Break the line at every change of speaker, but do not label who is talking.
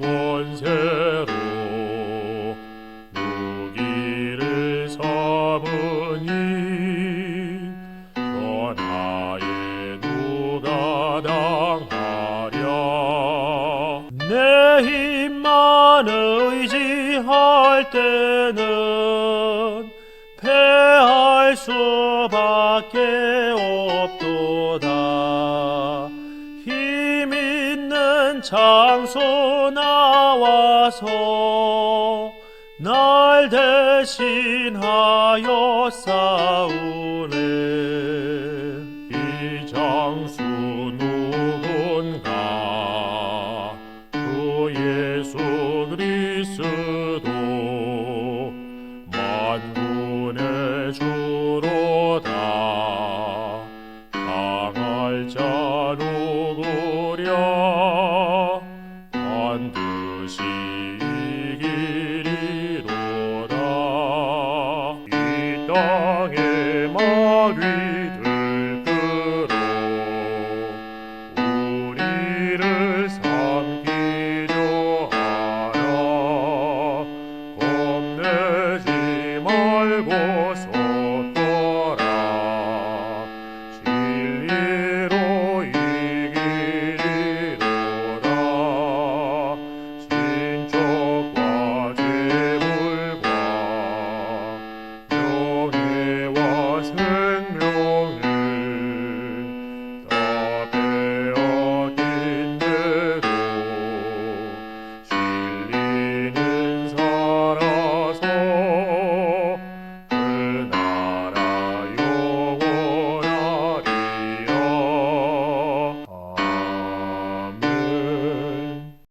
권세 힘만 의지할 때는 패할 수밖에 없도다. 힘 있는 장소 나와서 날 대신하여 싸우네. 이 장수 누군 만군의 주로다. 강할 자 누구랴 반드시 이기리로다. 이 땅의 말이 negócio